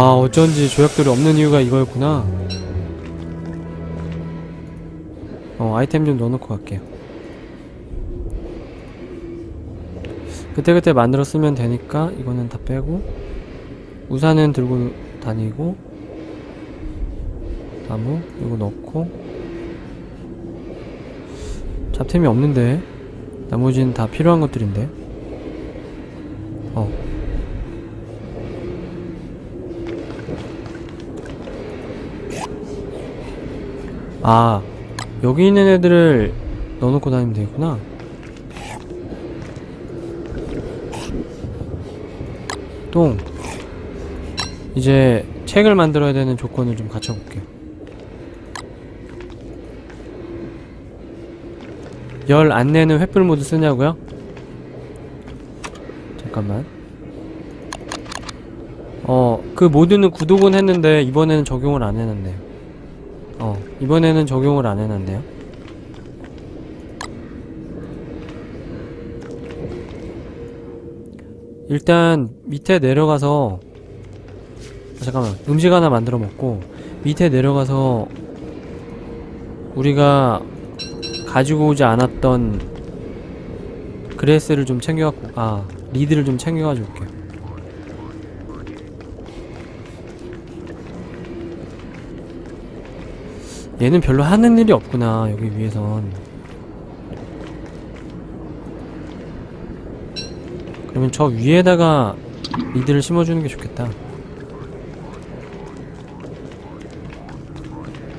아 어쩐지 조약돌이 없는 이유가 이거였구나. 어 아이템 좀 넣어놓고 갈게요 그때그때 만들어 쓰면 되니까 이거는 다 빼고 우산은 들고 다니고 나무 이거 넣고. 잡템이 없는데. 나머지는 다 필요한 것들인데. 어 아, 여기 있는 애들을 넣어놓고 다니면 되겠구나. 똥. 이제 책을 만들어야 되는 조건을 좀 갖춰볼게요. 열안 내는 횃불 모드 쓰냐고요? 잠깐만. 어, 그 모드는 구독은 했는데 이번에는 적용을 안 해놨네요. 어, 이번에는 적용을 안 해놨네요. 일단 밑에 내려가서 아, 잠깐만 음식 하나 만들어 먹고 밑에 내려가서 우리가 가지고 오지 않았던 그레스를 좀 챙겨갖고 아 리드를 좀 챙겨가지고 올게요. 얘는 별로 하는 일이 없구나 여기 위에선 그러면 저 위에다가 리드를 심어주는 게 좋겠다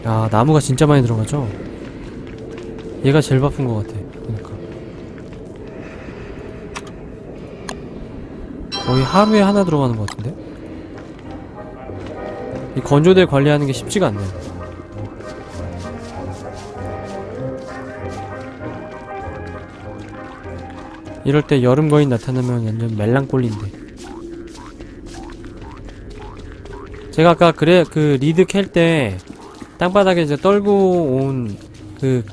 야 나무가 진짜 많이 들어가죠? 얘가 제일 바쁜 것 같아 그러니까 거의 하루에 하나 들어가는 것 같은데? 이 건조대 관리하는 게 쉽지가 않네요 이럴 때 여름 거인 나타나면 완전 멜랑꼴린데. 제가 아까 그래 그 리드 캘 때 땅바닥에 이제 떨고 온 그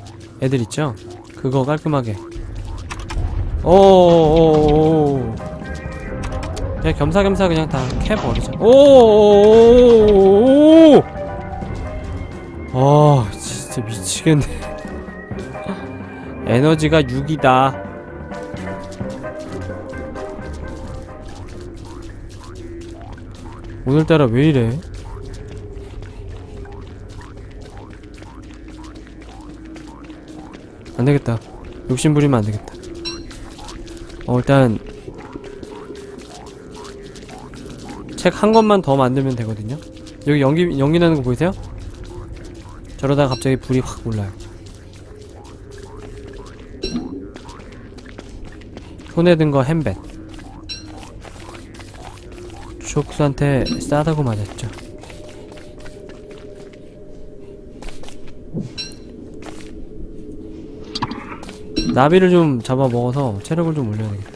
애들 있죠? 그거 깔끔하게. 오오오오 그냥 겸사겸사 그냥 다 캐버리자 오오오오 아 진짜 미치겠네. 에너지가 6이다 오늘따라 왜 이래? 안 되겠다. 욕심 부리면 안 되겠다. 어, 일단 책 한 권만 더 만들면 되거든요. 여기 연기 연기 나는 거 보이세요? 저러다가 갑자기 불이 확 올라요. 손에 든 거 햄벳. 족수한테 싸다고 맞았죠. 나비를 좀 잡아 먹어서 체력을 좀 올려야 되겠다.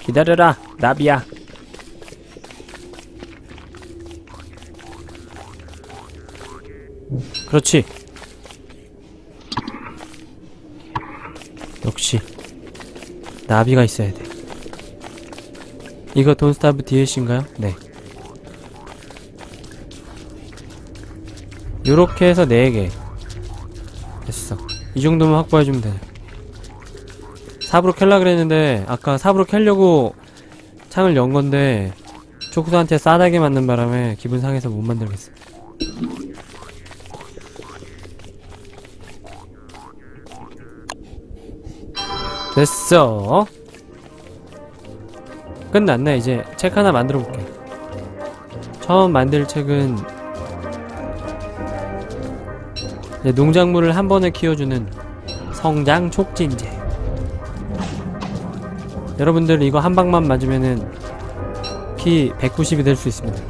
기다려라, 나비야. 그렇지. 역시 나비가 있어야 돼. 이거 돈스타브 DLC인가요? 네. 요렇게 해서 4개. 됐어. 이 정도면 확보해주면 돼. 삽으로 캘라 그랬는데, 아까 삽으로 캘려고 창을 연 건데, 초크도한테 싸다게 맞는 바람에 기분 상해서 못 만들겠어. 됐어. 끝났네. 이제 책 하나 만들어 볼게. 처음 만들 책은 농작물을 한 번에 키워주는 성장 촉진제. 여러분들 이거 한 방만 맞으면은 키 190이 될 수 있습니다.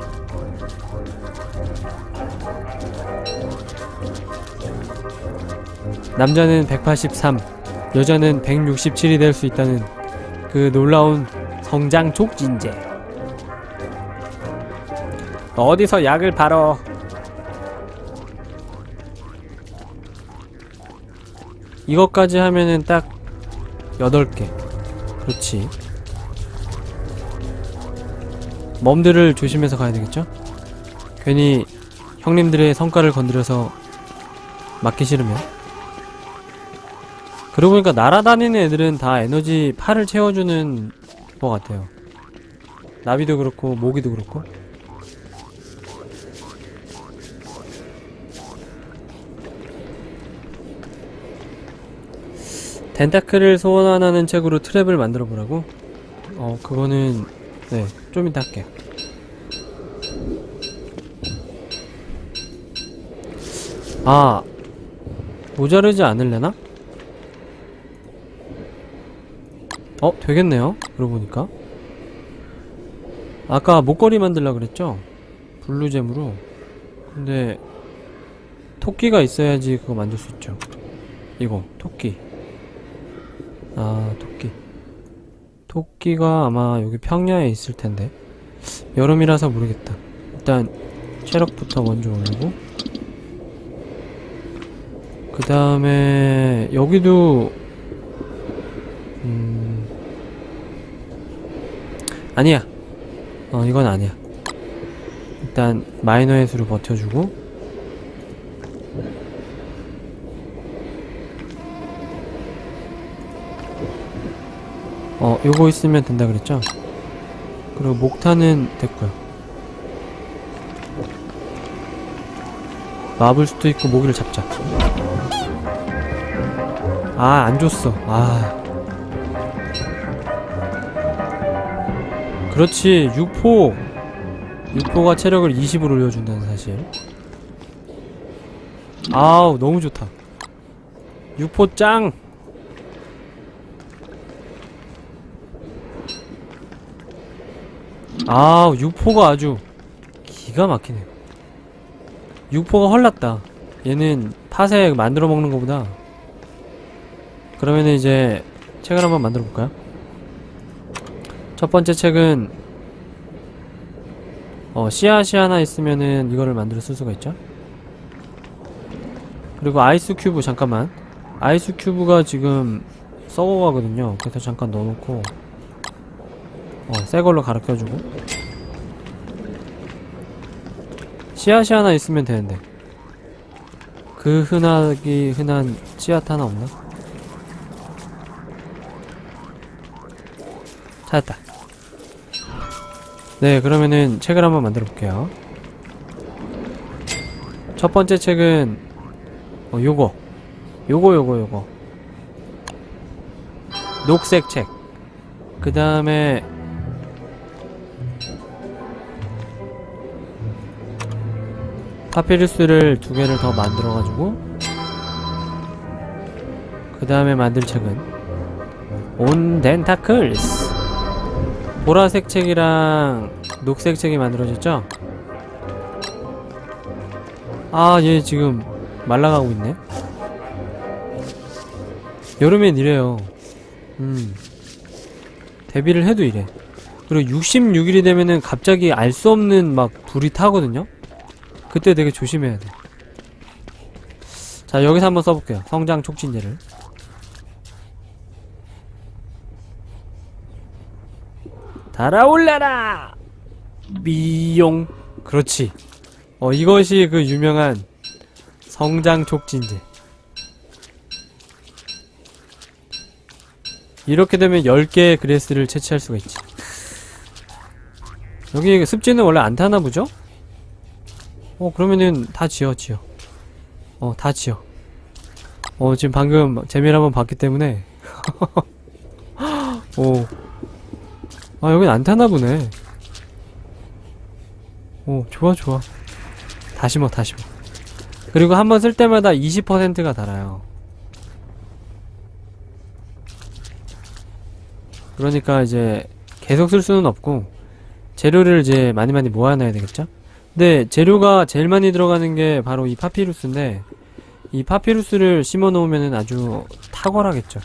남자는 183, 여자는 167이 될 수 있다는 그 놀라운 성장 촉진제. 어디서 약을 팔어? 이것까지 하면은 딱 8개. 그렇지. 멈들을 조심해서 가야 되겠죠? 괜히 형님들의 성과를 건드려서 맞기 싫으면. 그러고 보니까 날아다니는 애들은 다 에너지 팔을 채워주는 것 같아요. 나비도 그렇고 모기도 그렇고. 덴타클을 소환하는 책으로 트랩을 만들어 보라고? 어, 그거는 네, 좀 이따 할게요. 아, 모자르지 않을래나? 어, 되겠네요. 그러고 보니까. 아까 목걸이 만들라 그랬죠? 블루잼으로. 근데 토끼가 있어야지 그거 만들 수 있죠. 이거 토끼. 아, 토끼. 토끼가 아마 여기 평야에 있을 텐데. 여름이라서 모르겠다. 일단 체력부터 먼저 올리고. 그 다음에 여기도 아니야. 어 이건 아니야. 일단 마이너의 수로 버텨주고 어 요거 있으면 된다 그랬죠? 그리고 목탄은 됐고요. 마블 수도 있고 모기를 잡자. 아, 안 줬어. 아. 그렇지. 유포. 유포가 체력을 20으로 올려준다는 사실. 아우, 너무 좋다. 유포 짱! 아우, 유포가 아주 기가 막히네요. 유포가 헐났다. 얘는 팥에 만들어 먹는 것보다 그러면은 이제 책을 한번 만들어 볼까요? 첫 번째 책은 어 씨앗이 하나 있으면은 이거를 만들어 쓸 수가 있죠. 그리고 아이스 큐브 잠깐만 아이스 큐브가 지금 썩어가거든요. 그래서 잠깐 넣어놓고 어 새 걸로 가르쳐주고 씨앗이 하나 있으면 되는데 그 흔하기 흔한 씨앗 하나 없나? 찾았다. 네, 그러면은 책을 한번 만들어 볼게요. 첫 번째 책은 어, 요거. 요거 요거 요거. 녹색 책. 그 다음에 파피루스를 두 개를 더 만들어가지고 그 다음에 만들 책은 온 덴타클스 보라색 책이랑 녹색 책이 만들어졌죠? 아, 얘 지금 말라가고 있네. 여름엔 이래요. 음. 데뷔를 해도 이래. 그리고 66일이 되면은 갑자기 알 수 없는 막 불이 타거든요? 그때 되게 조심해야 돼. 자, 여기서 한번 써볼게요. 성장 촉진제를. 달아올라라! 미용. 그렇지. 어, 이것이 그 유명한 성장 촉진제. 이렇게 되면 10개의 그레스를 채취할 수가 있지. 여기 습지는 원래 안 타나 보죠? 어, 그러면은 다 지어, 지어. 어, 다 지어. 어, 지금 방금 재미를 한번 봤기 때문에. 오. 아, 여긴 안 타나 보네. 오, 좋아, 좋아. 다시 뭐, 다시 뭐. 그리고 한 번 쓸 때마다 20%가 달아요. 그러니까 이제 계속 쓸 수는 없고, 재료를 이제 많이 많이 모아놔야 되겠죠? 근데 재료가 제일 많이 들어가는 게 바로 이 파피루스인데, 이 파피루스를 심어 놓으면은 아주 탁월하겠죠.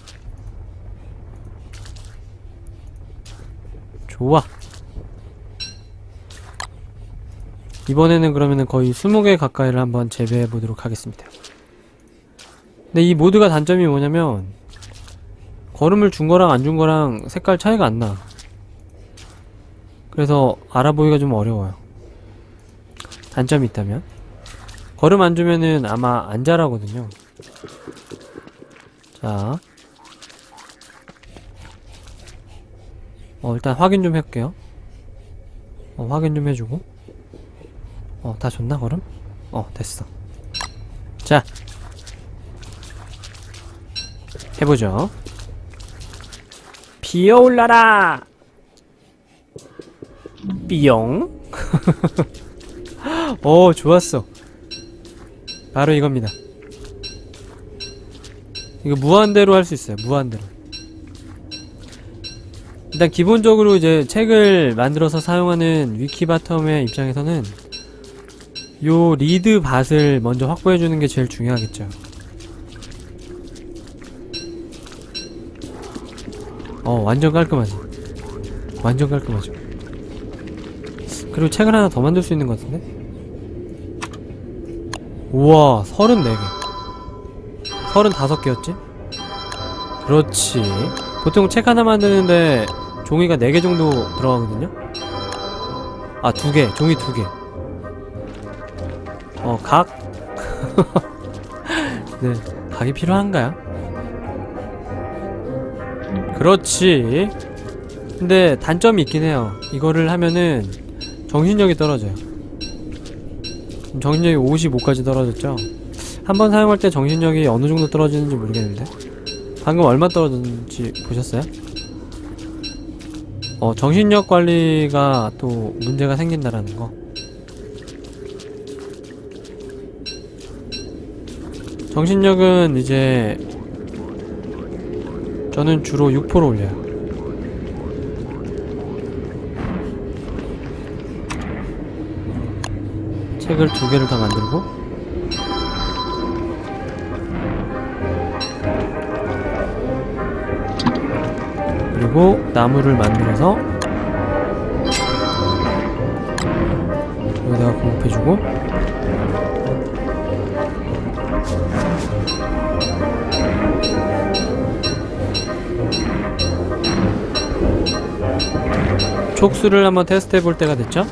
좋아. 이번에는 그러면은 거의 20개 가까이를 한번 재배해 보도록 하겠습니다. 근데 이 모드가 단점이 뭐냐면 걸음을 준 거랑 안 준 거랑 색깔 차이가 안 나. 그래서 알아보기가 좀 어려워요. 단점이 있다면. 걸음 안 주면은 아마 안 자라거든요. 자. 어, 일단 확인 좀 해볼게요. 어, 확인 좀 해주고. 어, 다 줬나, 걸음? 어, 됐어. 자. 해보죠. 피어올라라! 삐용. 오, 좋았어. 바로 이겁니다. 이거 무한대로 할 수 있어요. 무한대로. 일단 기본적으로 이제 책을 만들어서 사용하는 위키바텀의 입장에서는 요 리드 밭을 먼저 확보해 주는 게 제일 중요하겠죠. 어, 완전 깔끔하지. 완전 깔끔하죠. 그리고 책을 하나 더 만들 수 있는 것 같은데? 우와, 34개. 35개였지? 그렇지. 보통 책 하나 만드는데 종이가 4개 정도 들어가거든요? 아, 2개. 종이 2개. 어, 각? 네. 각이 필요한가요? 그렇지. 근데 단점이 있긴 해요. 이거를 하면은 정신력이 떨어져요. 정신력이 55까지 떨어졌죠? 한 번 사용할 때 정신력이 어느 정도 떨어지는지 모르겠는데. 방금 얼마 떨어졌는지 보셨어요? 어, 정신력 관리가 또 문제가 생긴다라는 거. 정신력은 이제 저는 주로 6%로 올려요. 책을 두 개를 더 만들고 그리고 나무를 만들어서 여기다가 공급해주고. 촉수를 한번 테스트 해볼 때가 됐죠?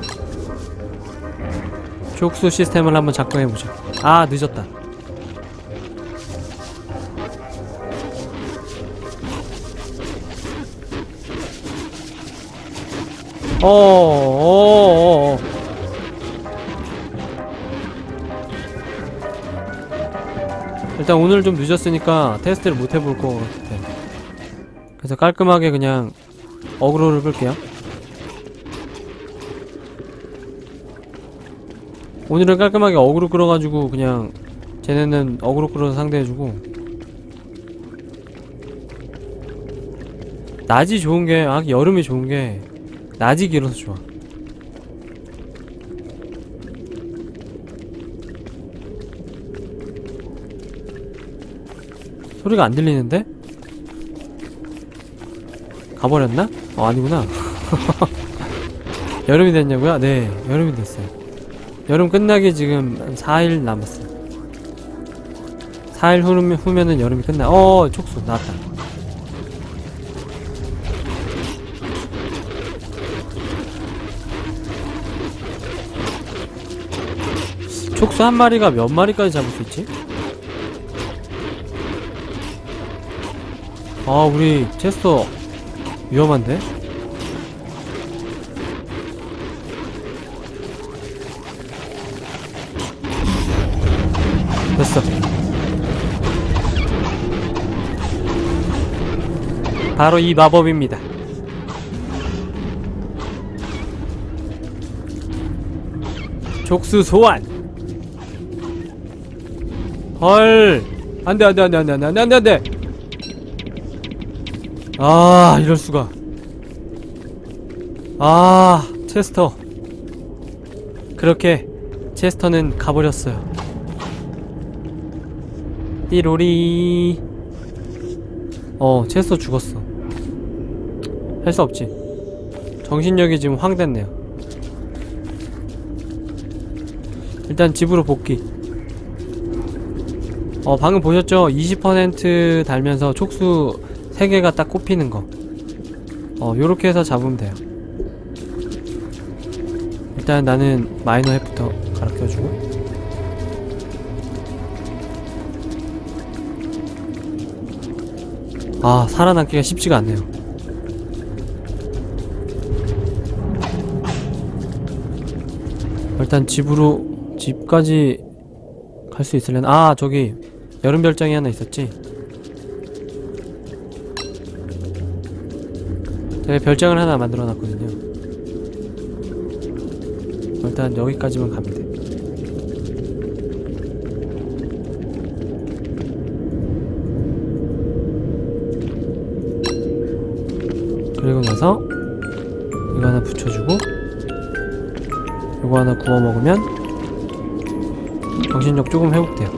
촉수 시스템을 한번 작동해보죠. 아 늦었다 어 어 어 어 일단 오늘 좀 늦었으니까 테스트를 못 해볼 것 같아. 그래서 깔끔하게 그냥 어그로를 끌게요. 오늘은 깔끔하게 어그로 끌어가지고 그냥 쟤네는 어그로 끌어서 상대해주고. 낮이 좋은 게 아 여름이 좋은 게 낮이 길어서 좋아 소리가 안 들리는데? 가버렸나? 어 아니구나 여름이 됐냐고요? 네 여름이 됐어요 여름 끝나기 지금 한 4일 남았어 4일 후면, 후면은 여름이 끝나 어 촉수 나왔다 촉수 한 마리가 몇 마리까지 잡을 수 있지? 아 우리 체스터 위험한데? 됐어 바로 이 마법입니다 족수 소환 헐. 안돼 안돼 안돼 안돼 안돼 안돼 안돼. 아 이럴 수가. 아 체스터. 그렇게 체스터는 가버렸어요. 띠로리. 어 체스터 죽었어. 할 수 없지. 정신력이 지금 황 됐네요. 일단 집으로 복귀 어 방금 보셨죠 20% 달면서 촉수 세 개가 딱 꼽히는 거. 어, 요렇게 해서 잡으면 돼요. 일단 나는 마이너 햇부터 가르쳐주고. 아, 살아남기가 쉽지가 않네요. 일단 집으로, 집까지 갈 수 있으려나? 아, 저기, 여름 별장이 하나 있었지? 제가 별장을 하나 만들어 놨거든요. 일단 여기까지만 가면 돼. 그리고 나서 이거 하나 붙여주고 이거 하나 구워 먹으면 정신력 조금 회복돼요.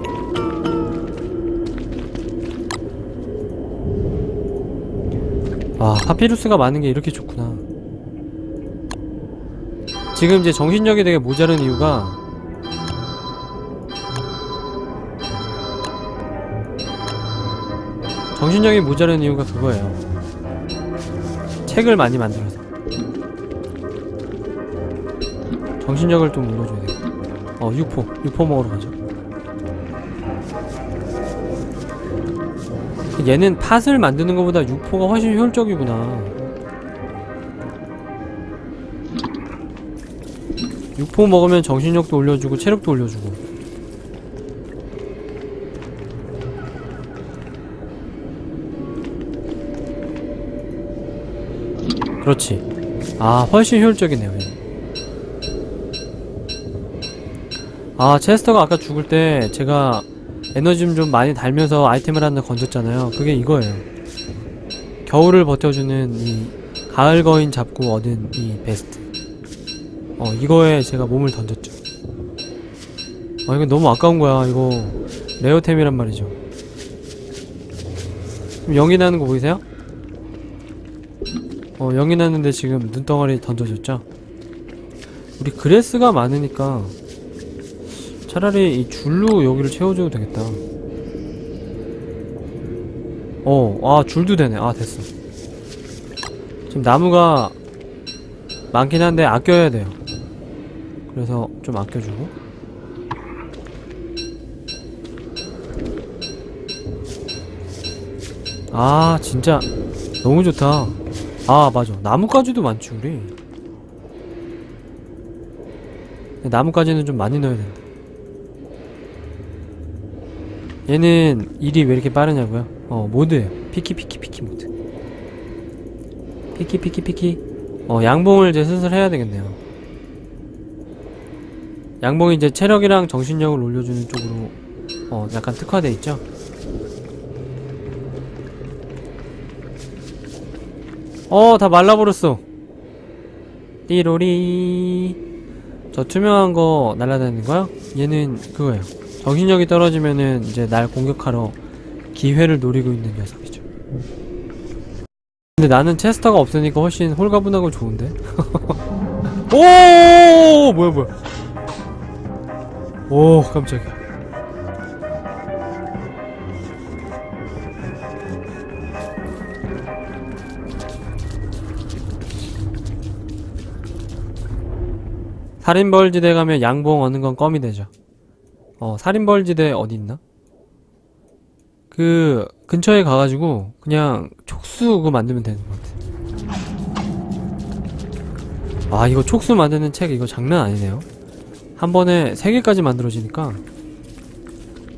아, 파피루스가 많은 게 이렇게 좋구나. 지금 이제 정신력이 되게 모자른 이유가 정신력이 모자른 이유가 그거예요. 책을 많이 만들어서 정신력을 좀 눌러줘야 돼. 어, 육포, 육포 먹으러 가죠. 얘는 팥을 만드는 것보다 육포가 훨씬 효율적이구나. 육포 먹으면 정신력도 올려주고 체력도 올려주고. 그렇지. 아, 훨씬 효율적이네요. 얘. 아, 체스터가 아까 죽을 때 제가 에너지 좀- 좀 많이 달면서 아이템을 하나 건졌잖아요. 그게 이거예요. 겨울을 버텨주는 이 가을 거인 잡고 얻은 이 베스트. 어, 이거에 제가 몸을 던졌죠. 아, 이거 너무 아까운 거야. 이거 레어템이란 말이죠. 지금 영이 나는 거 보이세요? 어, 영이 났는데 지금 눈덩어리 던져줬죠? 우리 그레스가 많으니까 차라리 이 줄로 여기를 채워줘도 되겠다. 어, 아, 줄도 되네. 아, 됐어. 지금 나무가 많긴 한데 아껴야 돼요. 그래서 좀 아껴주고. 아, 진짜 너무 좋다. 아, 맞아. 나뭇가지도 많지, 우리. 나뭇가지는 좀 많이 넣어야 된다. 얘는 일이 왜 이렇게 빠르냐고요? 어 모드예요 피키 피키 피키 모드. 피키 피키 피키. 어 양봉을 이제 슬슬 해야 되겠네요. 양봉이 이제 체력이랑 정신력을 올려주는 쪽으로 어 약간 특화돼 있죠? 어 다 말라버렸어. 띠로리. 저 투명한 거 날아다니는 거요? 얘는 그거예요 정신력이 떨어지면은 이제 날 공격하러 기회를 노리고 있는 녀석이죠. 근데 나는 체스터가 없으니까 훨씬 홀가분하고 좋은데? 오 뭐야 뭐야 오 깜짝이야 살인벌지대 가면 양봉 얻는 건 껌이 되죠 어, 살인벌지대 어디 있나? 그 근처에 가가지고 그냥 촉수 그거 만들면 되는 것 같아. 아 이거 촉수 만드는 책 이거 장난 아니네요. 한 번에 세 개까지 만들어지니까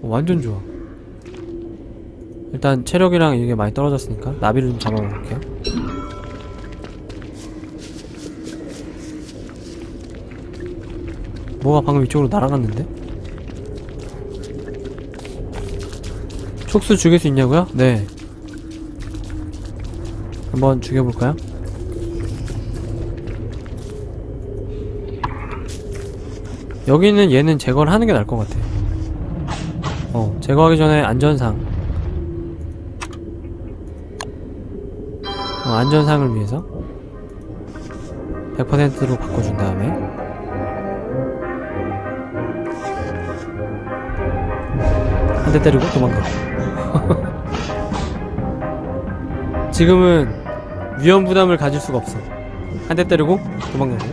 어, 완전 좋아. 일단 체력이랑 이게 많이 떨어졌으니까 나비를 좀 잡아볼게요. 뭐가 방금 이쪽으로 날아갔는데? 촉수 죽일 수 있냐고요? 네. 한번 죽여볼까요? 여기는 얘는 제거를 하는 게 나을 것 같아. 어, 제거하기 전에 안전상. 어, 안전상을 위해서 100%로 바꿔준 다음에 대 때리고 도망가. 지금은 위험 부담을 가질 수가 없어. 한 대 때리고 도망가고.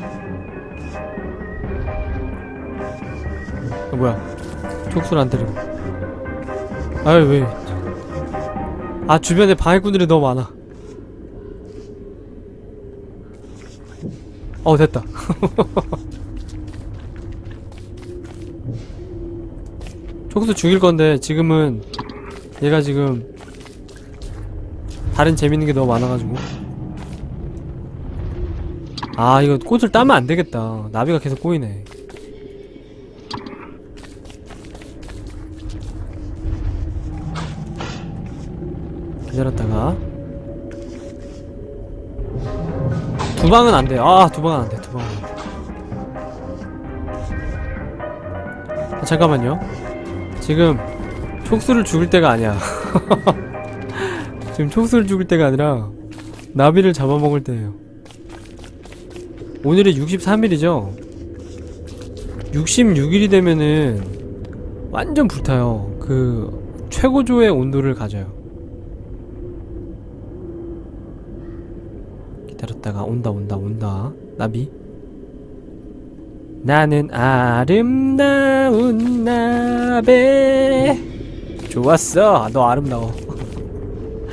어, 뭐야? 촉수를 안 때리고. 아유 왜? 아 주변에 방해꾼들이 너무 많아. 어 됐다. 촉수 죽일 건데 지금은 얘가 지금 다른 재밌는 게 너무 많아가지고 아 이거 꽃을 따면 안 되겠다 나비가 계속 꼬이네 기다렸다가 두 방은 안 돼. 아, 두 방은 안 돼. 두 방은 안 돼. 아, 잠깐만요. 지금 촉수를 죽일 때가 아니야. 지금 촉수를 죽일 때가 아니라 나비를 잡아먹을 때예요. 오늘이 63일이죠. 66일이 되면은 완전 불타요. 그 최고조의 온도를 가져요. 기다렸다가 온다 온다 온다 나비 나는 아름다운 나베. 좋았어. 너 아름다워.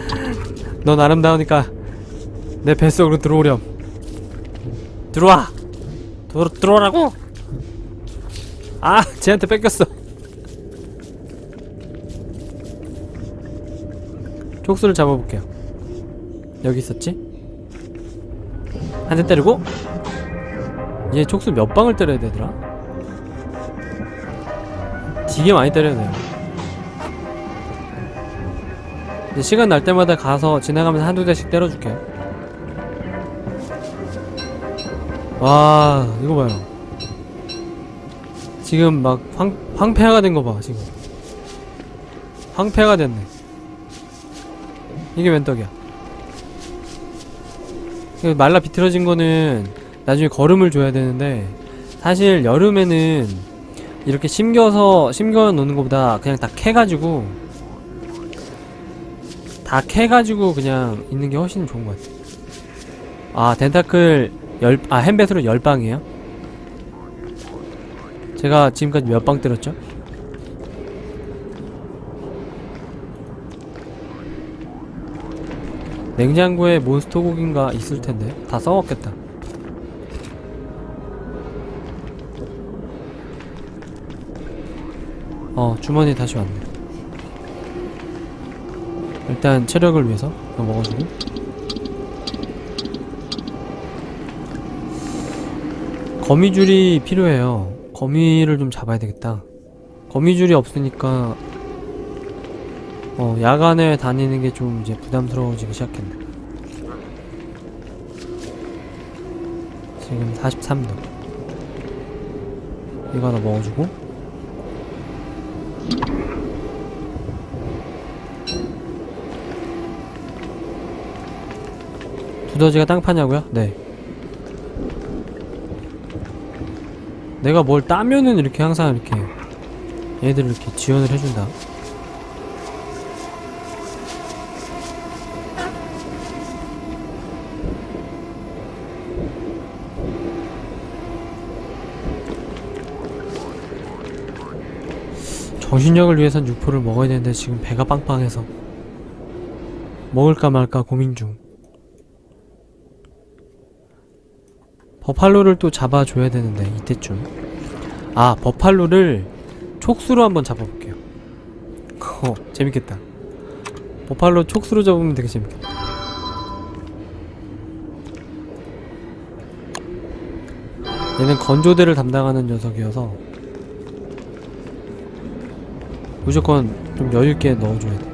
넌 아름다우니까 내 뱃속으로 들어오렴. 들어와. 들어, 들어오라고. 아 쟤한테 뺏겼어. 촉수를 잡아볼게요. 여기 있었지? 한 대 때리고 얘 촉수 몇 방을 때려야 되더라? 되게 많이 때려야 돼요. 이제 시간 날 때마다 가서 지나가면서 한두 대씩 때려줄게. 와 이거 봐요. 지금 막 황, 황폐화가 된 거 봐 지금. 황폐화가 됐네. 이게 웬 떡이야? 그 말라 비틀어진 거는 나중에 거름을 줘야 되는데 사실 여름에는 이렇게 심겨서 심겨 놓는 것보다 그냥 다 캐가지고 다 캐가지고 그냥 있는 게 훨씬 좋은 것 같아. 아 덴타클 열, 아 햄벳으로 열 방이에요? 제가 지금까지 몇 방 때렸죠? 냉장고에 몬스터 고기인가 있을 텐데 다 썩었겠다. 어 주머니 다시 왔네. 일단 체력을 위해서 이거 먹어주고. 거미줄이 필요해요. 거미를 좀 잡아야 되겠다. 거미줄이 없으니까 어, 야간에 다니는 게 좀 이제 부담스러워지기 시작했네. 지금 43도. 이거 하나 먹어주고. 두더지가 땅 파냐고요? 네. 내가 뭘 따면은 이렇게 항상 이렇게 얘들을 이렇게 지원을 해준다. 정신력을 위해선 육포를 먹어야 되는데 지금 배가 빵빵해서 먹을까 말까 고민 중. 버팔로를 또 잡아줘야 되는데 이때쯤. 아 버팔로를 촉수로 한번 잡아볼게요. 어 재밌겠다. 버팔로 촉수로 잡으면 되게 재밌겠다. 얘는 건조대를 담당하는 녀석이어서 무조건 좀 여유있게 넣어줘야 돼.